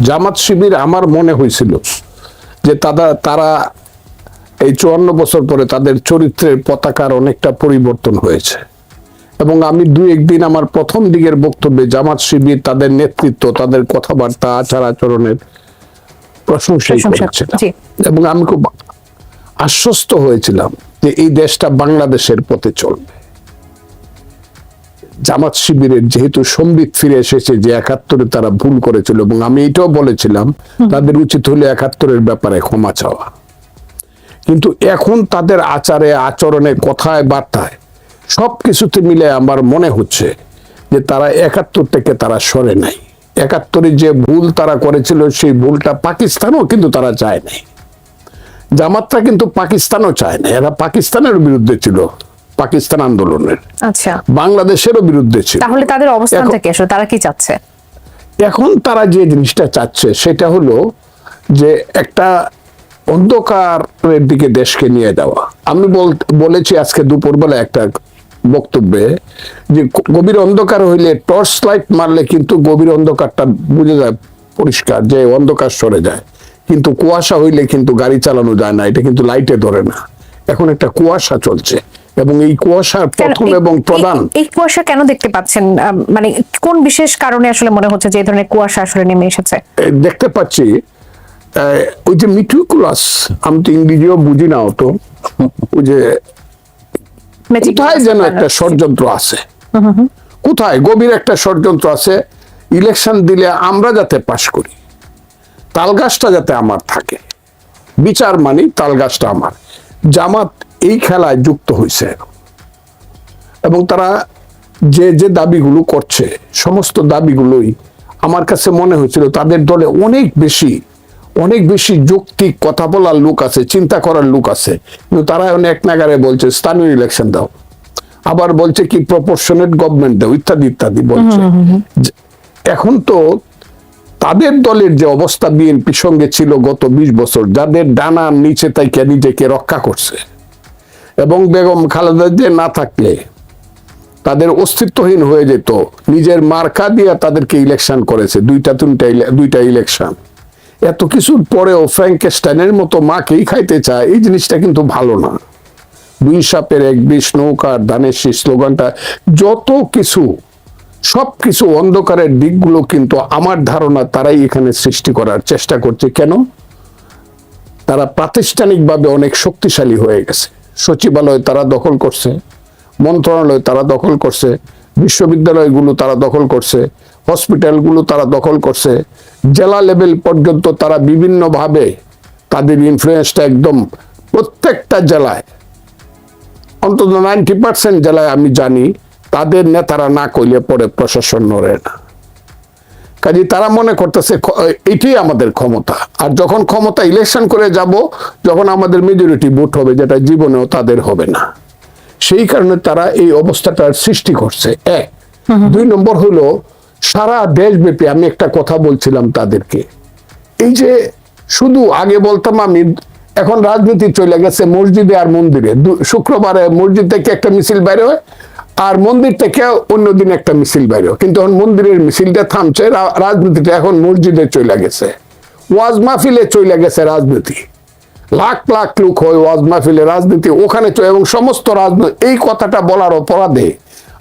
জামাত শিবির আমার মনে হয়েছিল যে তারা তারা এই চুয়ান্ন বছর পরে তাদের চরিত্রের পতাকার অনেকটা পরিবর্তন হয়েছে। এবং আমি দুই একদিন আমার প্রথম দিকের বক্তব্যে জামাত শিবির তাদের নেতৃত্ব তাদের কথাবার্তা আচার আচরণের প্রশংসাই করেছিলাম। এবং আমি খুব আশ্বস্ত হয়েছিলাম যে এই দেশটা বাংলাদেশের পথে চলবে। জামাত শিবিরের যেহেতু সম্বিত ফিরে এসেছে যে একাত্তরে তারা ভুল করেছিল এবং আমি এটাও বলেছিলাম তাদের উচিত হলে একাত্তরের ব্যাপারে ক্ষমা চাওয়া। কিন্তু এখন তাদের আচারে আচরণে কথায় বার্তায় সবকিছুতে মিলে আমার মনে হচ্ছে যে তারা একাত্তর থেকে তারা সরে নাই। একাত্তরে যে ভুল তারা করেছিল সেই ভুলটা পাকিস্তানও কিন্তু তারা চায় নাই। জামাতটা কিন্তু পাকিস্তানও চায় না এরা পাকিস্তানের বিরুদ্ধে ছিল। পাকিস্তান আন্দোলনের। আচ্ছা। বাংলাদেশের বিরুদ্ধে ছিল। তাহলে তাদের অবস্থানটা এখন- কি আসলে তারা কি চাচ্ছে? এখন তারা যে জিনিসটা চাচ্ছে সেটা হলো যে একটা অন্ধকারের দিকে দেশকে নিয়ে যাওয়া। আমি বলেছি আজকে দুপুরবেলা একটা বক্তব্যে যে গভীর অন্ধকার হইলে টর্চ লাইট মারলে কিন্তু গভীর অন্ধকারটা বুঝে যায় পরিষ্কার যে অন্ধকার সরে যায়। কিন্তু কুয়াশা হইলে কিন্তু গাড়ি চালানো যায় না এটা কিন্তু লাইটে ধরে না। এখন একটা কুয়াশা চলছে। এবং এই কুয়াশার প্রথম এবং প্রধান। এই কুয়াশা কেন দেখতে পাচ্ছেন? মানে কোন বিশেষ কারণে আসলে মনে হচ্ছে যে এই ধরনের কুয়াশা আসলে নেমে এসেছে? দেখতে পাচ্ছি ওই যে মিটিকুলাস আমি তো ইংরেজিও বুঝি না অত। ওই যে কোথায় যেন একটা ষড়যন্ত্র আছে? কোথায়? গভীর একটা ষড়যন্ত্র আছে। ইলেকশন দিলে আমরা যাতে পাশ করি। তালগাছটা যাতে আমার থাকে। বিচার মানি তালগাছটা আমার। জামাত এই খেলায় যুক্ত হয়েছে এবং তারা যে যে দাবিগুলো করছে সমস্ত দাবিগুলোই আমার কাছে মনে হয়েছিল তাদের দলে অনেক বেশি অনেক বেশি যৌক্তিক কথা বলার লোক আছে চিন্তা করার লোক আছে। কিন্তু তারা এখন এক নাগারে বলছে স্থানীয় ইলেকশন দাও। আবার বলছে কি প্রপোর্শনেট গভর্নমেন্ট দাও ইত্যাদি ইত্যাদি বলছে। এখন তো তাদের দলের যে অবস্থা বিএনপি সঙ্গে ছিল গত বিশ বছর যাদের ডানার নিচে তাইকে নিজেকে রক্ষা করছে। এবং বেগম খালেদা যে না থাকলে তাদের অস্তিত্বহীন হয়ে যেত। নিজের মার্কা দিয়ে তাদেরকে ইলেকশন করেছে, দুইটা, তিনটা দুইটা ইলেকশন এত কিছুর পরেও ফ্র্যাঙ্কেস্টাইনের মতো মাকেই খাইতে চায়, এই জিনিসটা কিন্তু ভালো না। দুই সাপের এক বিষ নৌকার ধানের শীষ, স্লোগানটা, যত কিছু, সব কিছু অন্ধকারের দিকগুলো কিন্তু আমার ধারণা তারাই এখানে সৃষ্টি করার চেষ্টা করছে। কেন? তারা প্রাতিষ্ঠানিকভাবে অনেক শক্তিশালী হয়ে গেছে। সচিবালয় তারা দখল করছে, মন্ত্রণালয় তারা দখল করছে, বিশ্ববিদ্যালয়গুলো তারা দখল করছে, হসপিটালগুলো তারা দখল করছে, জেলা লেভেল পর্যন্ত তারা বিভিন্নভাবে তাদের ইনফ্লুয়েন্সটা একদম প্রত্যেকটা জেলায়, অন্তত নাইনটি পার্সেন্ট জেলায় আমি জানি তাদের নেতারা না কইলে পরে প্রশাসন নড়ে না। কাজে তারা মনে করতেছে এটাই আমাদের ক্ষমতা। আর যখন ক্ষমতা ইলেকশন করে যাব যখন আমাদের মেজরিটি ভোট হবে যেটা জীবনেও তাদের হবে না। সেই কারণে তারা এই অবস্থাটার সৃষ্টি করছে। এক। দুই নম্বর হলো সারা দেশব্যাপী আমি একটা কথা বলছিলাম তাদেরকে। এই যে শুধু আগে বলতাম আমি এখন রাজনীতি চলে গেছে মসজিদে আর মন্দিরে। শুক্রবারে মসজিদ থেকে একটা মিছিল বাইরে হয় আর মন্দির থেকে অন্যদিন একটা মিছিল বাইরে হয় কিন্তু এখন মন্দিরের মিছিলটা থামছে রাজনীতিটা এখন মসজিদে চলে গেছে। ওয়াজ মাহফিলে চলে গেছে রাজনীতি। লাখ লাখ লোক হয় ওয়াজ মাহফিলে রাজনীতি ওখানে চ- এবং সমস্ত রাজনীতি এই কথাটা বলার অপরাধে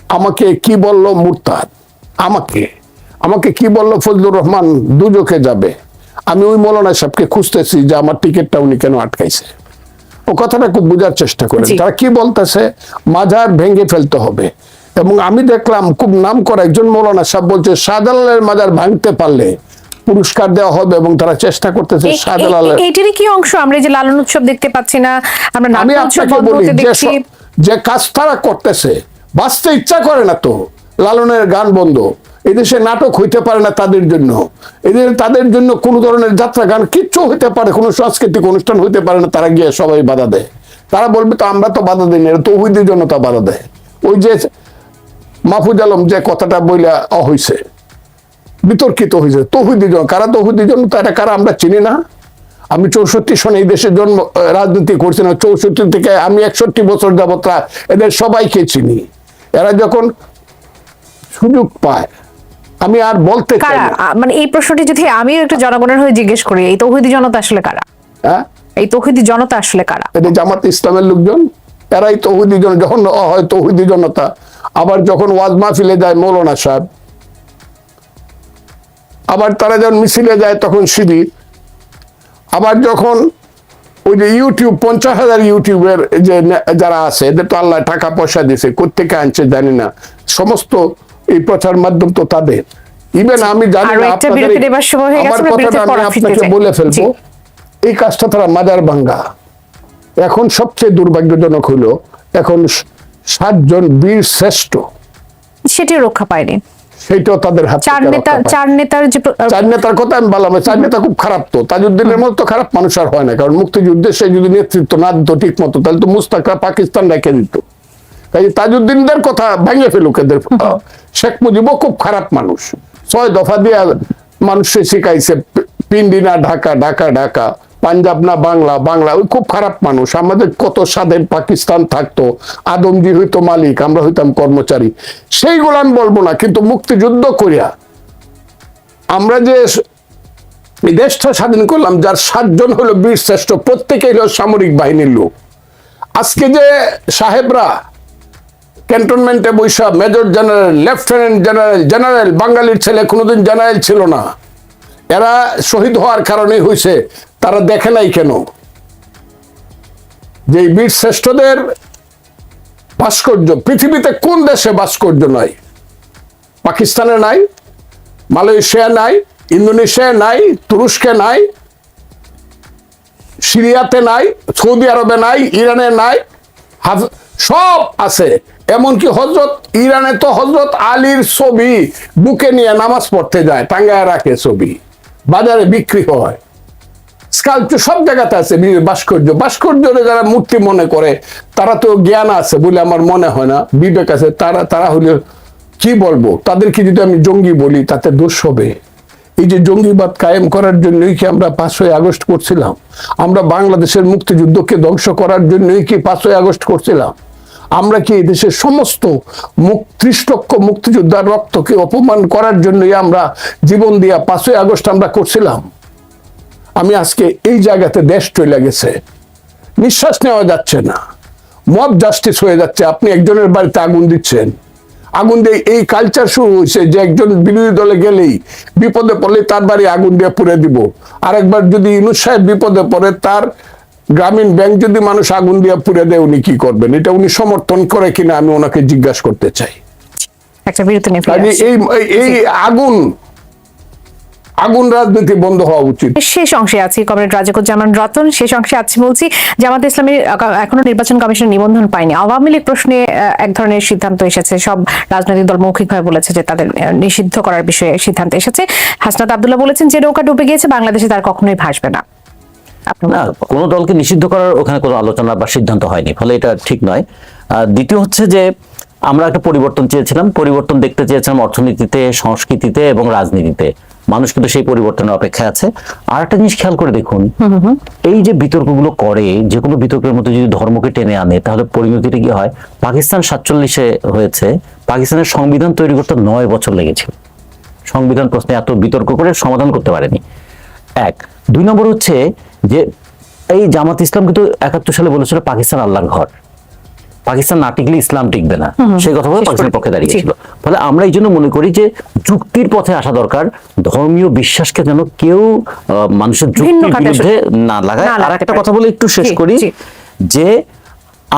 আমাকে কি বলল মুরতাদ? আমাকে। আমাকে কি বলল ফজলুর রহমান? দুজকে যাবে। আমি ওই মৌলানা সাহেবকে খুঁজতেছি যে আমার টিকিটটা উনি কেন আটকাইছে। ও কথাটা খুব বোঝার চেষ্টা করেন। তারা কি বলতেছে? মাজার ভেঙে ফেলতে হবে। এবং আমি দেখলাম খুব নাম করা একজন মৌলানা সাহেব বলছে শাহজালালের মাজার ভাঙতে পারলে পুরস্কার দেওয়া হবে এবং তারা চেষ্টা করতেছে শাহজালালের এইটারই কি অংশ? আমরা যে লালন উৎসব দেখতে পাচ্ছি না আমরা আমি আপনাকে বলি যে কাজ তারা করতেছে বাঁচতে ইচ্ছা করে না তো। লালনের গান বন্ধ। এদেশে নাটক হইতে পারে না তাদের জন্য। এদের, তাদের জন্য কোনো ধরনের যাত্রা গান কিচ্ছু হইতে পারে, কোনো সাংস্কৃতিক অনুষ্ঠান হইতে পারে না, তারা গিয়ে সবাই বাধা দেয়। তারা বলবে তো আমরা তো বাধা দিই না তৌহিদের জন্য তা বাধা দেয়। ওই যে মাহফুজ আলম যে কথাটা বইলা হইছে, বিতর্কিত হয়েছে তৌহিদি জন কারা তৌহিদি জন তো এটা কারা আমরা চিনি না। আমি চৌষট্টি সনে এই দেশে জন্ম, রাজনীতি করছি না, চৌষট্টি থেকে আমি একষট্টি বছর যাবত এদের সবাইকে চিনি। এরা যখন সুযোগ পায় আমি আর বলতে চাই কারা? মানে এই প্রশ্নটি যদি আমিও একটু জনগণের হয়ে জিজ্ঞেস করি এই তৌহিদি জনতা আসলে কারা? হ্যাঁ? এই তৌহিদি জনতা আসলে কারা? এটা জামাত ইসলামের লোকজন? এরাই তৌহিদি জন যখন হয় তৌহিদি জনতা। আবার যখন ওয়াজ মাহফিলে যায় মৌলানা সাহেব। আবার তারা যখন মিছিলে যায় তখন শিবির আবার যখন ওই যে ইউটিউব পঞ্চাশ হাজার ইউটিউবের যে যারা আছে এদের তো আল্লাহ টাকা পয়সা দিছে কোথেকে আনছে জানি না। সমস্ত এই প্রচার মাধ্যম তো তাদের। ইভেন আমি জানি না আমার কথাটা আমি আপনাকে বলে ফেলব। এই কাজটা তারা মাজার ভাঙ্গা। এখন সবচেয়ে দুর্ভাগ্যজনক হলো এখন সাতজন বীর শ্রেষ্ঠ। সেটি রক্ষা পায়নি। সেইটাও তাদের হাত চার নেতা চার নেতার যে চার নেতার কথা আমি বললাম চার নেতা খুব খারাপ তো। তাজউদ্দিনের মতো তো খারাপ মানুষ আর হয় না কারণ মুক্তিযুদ্ধে সে যদি নেতৃত্ব না দিত ঠিক মতো তাহলে তো মুস্তাকরা পাকিস্তান রেখে দিত। তাই তাজউদ্দিনদের কথা ভেঙে ফেলুক এদের। শেখ মুজিবও খুব খারাপ মানুষ। ছয় দফা দিয়ে মানুষে শিখাইছে, পিন্ডি না ঢাকা ঢাকা ঢাকা, পাঞ্জাব না বাংলা বাংলা, ওই খুব খারাপ মানুষ। আমাদের কত স্বাধীন পাকিস্তান থাকতো, আদমজি হইতো মালিক, আমরা হইতাম কর্মচারী। সেইগুলো আমি বলব না, কিন্তু মুক্তিযুদ্ধ করিয়া আমরা যে দেশটা স্বাধীন করলাম, যার সাতজন হলো বীর শ্রেষ্ঠ, প্রত্যেকেই হলো সামরিক বাহিনীর লোক। আজকে যে সাহেবরা ক্যান্টনমেন্টে বৈশা major general, lieutenant general general, বাঙালির ছেলে কোনোদিন জেনারেল ছিল না। এরা শহীদ হওয়ার কারণে হয়েছে তারা দেখে নাই কেন? যে বীর শ্রেষ্ঠদের ভাস্কর্য, পৃথিবীতে কোন দেশে ভাস্কর্য নাই? পাকিস্তানে নাই, মালয়েশিয়া নাই, ইন্দোনেশিয়া নাই, তুরস্কে নাই, সিরিয়াতে নাই, সৌদি আরবে নাই, ইরানে নাই সব আছে। এমনকি হজরত ইরানে তো হজরত আলীর ছবি বুকে নিয়ে নামাজ পড়তে যায়, টাঙ্গায় রাখে ছবি। বাজারে বিক্রি হয়। স্কাল্পচার সব জায়গাতে আছে ভাস্কর্য। ভাস্কর্যরে যারা মূর্তি মনে করে, তারা তো জ্ঞান আছে বলে আমার মনে হয় না। বিবেক আছে, তারা তারা হলে, কি বলব? তাদেরকে যদি আমি জঙ্গি বলি, তাতে দোষ হবে। এই যে জঙ্গিবাদ কায়েম করার জন্যই কি আমরা পাঁচই আগস্ট করছিলাম? আমরা বাংলাদেশের মুক্তিযুদ্ধকে ধ্বংস করার জন্যই কি পাঁচই আগস্ট করছিলাম? আমরা কি এই দেশের সমস্ত ত্রিশ মুক্তিযোদ্ধার রক্তকে অপমান করার জন্যই আমরা জীবন দিয়া পাঁচই আগস্ট আমরা করছিলাম? আমি আজকে এই জায়গাতে দেশ চলে গেছে। নিঃশ্বাস নেওয়া যাচ্ছে না। মব জাস্টিস হয়ে যাচ্ছে। আপনি একজনের বাড়িতে আগুন দিচ্ছেন। আগুন দিয়ে এই কালচার শুরু হয়েছে যে একজন বিরোধী দলে গেলেই বিপদে পড়লে তার বাড়ি আগুন দিয়ে পুড়ে দিব। আরেকবার যদি ইনুস সাহেব বিপদে পড়ে তার গ্রামীণ ব্যাংক যদি মানুষ আগুন দিয়ে পুড়ে দেয় উনি কি করবেন? এটা উনি সমর্থন করে কিনা আমি ওনাকে জিজ্ঞাসা করতে চাই। এই আগুন আগুন রাজনীতি বন্ধ হওয়া উচিত। শেষ অংশে আছি কমরেড রাজাকুজ্জামান রতন। শেষ অংশে আছি বলছি জামাত ইসলামের এখনও নির্বাচন কমিশন নিবন্ধন পায়নি। আওয়ামী লীগ প্রশ্নে এক ধরনের সিদ্ধান্ত এসেছে। সব রাজনৈতিক দল মৌখিকভাবে বলেছে যে তাদের নিষিদ্ধ করার বিষয়ে সিদ্ধান্ত এসেছে। হাসনাত আব্দুল্লাহ বলেছেন যে নৌকা ডুবে গিয়েছে বাংলাদেশে তার কখনোই ভাসবে না। আপনার না কোনো দলকে নিষিদ্ধ করার ওখানে কোনো আলোচনা বা সিদ্ধান্ত হয়নি ফলে এটা ঠিক নয়। দ্বিতীয় হচ্ছে যে আমরা একটা পরিবর্তন চেয়েছিলাম পরিবর্তন দেখতে চেয়েছিলাম অর্থনীতিতে সংস্কৃতিতে এবং রাজনীতিতে। মানুষ কিন্তু সেই পরিবর্তনের অপেক্ষায় আছে। আর একটা জিনিস খেয়াল করে দেখুন এই যে বিতর্কগুলো করে যে কোনো বিতর্কের মধ্যে যদি ধর্মকে টেনে আনে তাহলে পরিণতিটা কি হয়? পাকিস্তান সাতচল্লিশে হয়েছে পাকিস্তানের সংবিধান তৈরি করতে নয় বছর লেগেছিল সংবিধান প্রশ্নে এত বিতর্ক করে সমাধান করতে পারেনি। এক। দুই নম্বর হচ্ছে যে এই জামাত ইসলাম কিন্তু একাত্তর সালে বলেছিল পাকিস্তান আল্লাহর ঘর। পাকিস্তান না টিকলে ইসলাম টিকবে না। সেই কথা বলে পাকিস্তানের পক্ষে দাঁড়িয়েছিল। ফলে আমরা এই জন্য মনে করি যে যুক্তির পথে আসা দরকার ধর্মীয় বিশ্বাসকে যেন কেউ মানুষের যুক্তির বিরুদ্ধে না লাগায়। আর একটা কথা বলে একটু শেষ করি যে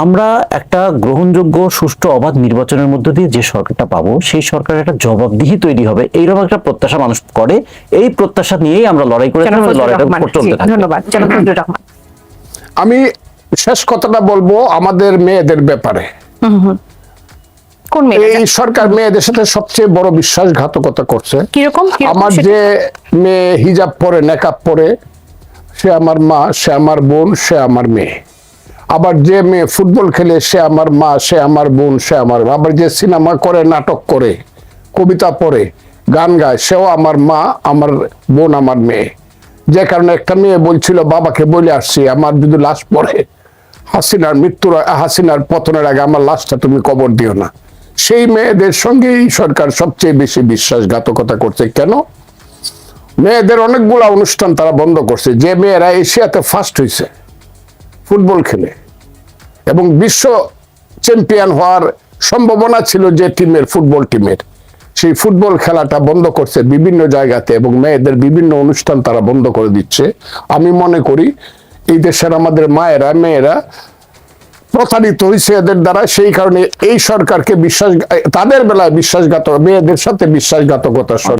আমরা একটা গ্রহণযোগ্য সুষ্ঠু অবাধ নির্বাচনের মধ্য দিয়ে যে সরকারটা পাবো সেই সরকারের একটা জবাবদিহি তৈরি হবে। এইরকম একটা প্রত্যাশা মানুষ করে। এই প্রত্যাশা নিয়েই আমরা লড়াই করে লড়াইটা চলতে জি, থাকবে ধন্যবাদ। আমি শেষ কথাটা বলব আমাদের মেয়েদের ব্যাপারে। এই সরকার মেয়েদের সাথে সবচেয়ে বড় বিশ্বাসঘাতকতা করছে। আমার যে মেয়ে হিজাব পরে নেকাব পরে সে আমার মা সে আমার বোন সে আমার মেয়ে। আবার যে মেয়ে ফুটবল খেলে সে আমার মা সে আমার বোন সে আমার আবার যে সিনেমা করে নাটক করে কবিতা পড়ে গান গায় সেও আমার মা আমার বোন আমার মেয়ে। যে কারণে একটা মেয়ে বলছিল বাবাকে বলে আসছি আমার যদি লাশ পড়ে হাসিনার মৃত্যুর হাসিনার পতনের আগে আমার লাশটা তুমি কবর দিও না। সেই মেয়েদের সঙ্গে এই সরকার সবচেয়ে বেশি বিশ্বাসঘাতকতা করছে। কেন? মেয়েদের অনেকগুলো অনুষ্ঠান তারা বন্ধ করছে। যে মেয়েরা এশিয়াতে ফার্স্ট হয়েছে ফুটবল খেলে। এবং বিশ্ব চ্যাম্পিয়ন হওয়ার সম্ভাবনা ছিল যে টিমের ফুটবল টিমের সেই ফুটবল খেলাটা বন্ধ করছে বিভিন্ন জায়গাতে এবং মেয়েদের বিভিন্ন অনুষ্ঠান তারা বন্ধ করে দিচ্ছে। আমি মনে করি এই দেশের আমাদের মায়েরা, মেয়েরা প্রতারিত হয়েছে এদের দ্বারা। সেই কারণে এই সরকারকে বিশ্বাস তাদের বেলায় বিশ্বাসঘাতক মেয়েদের সাথে বিশ্বাসঘাতকতা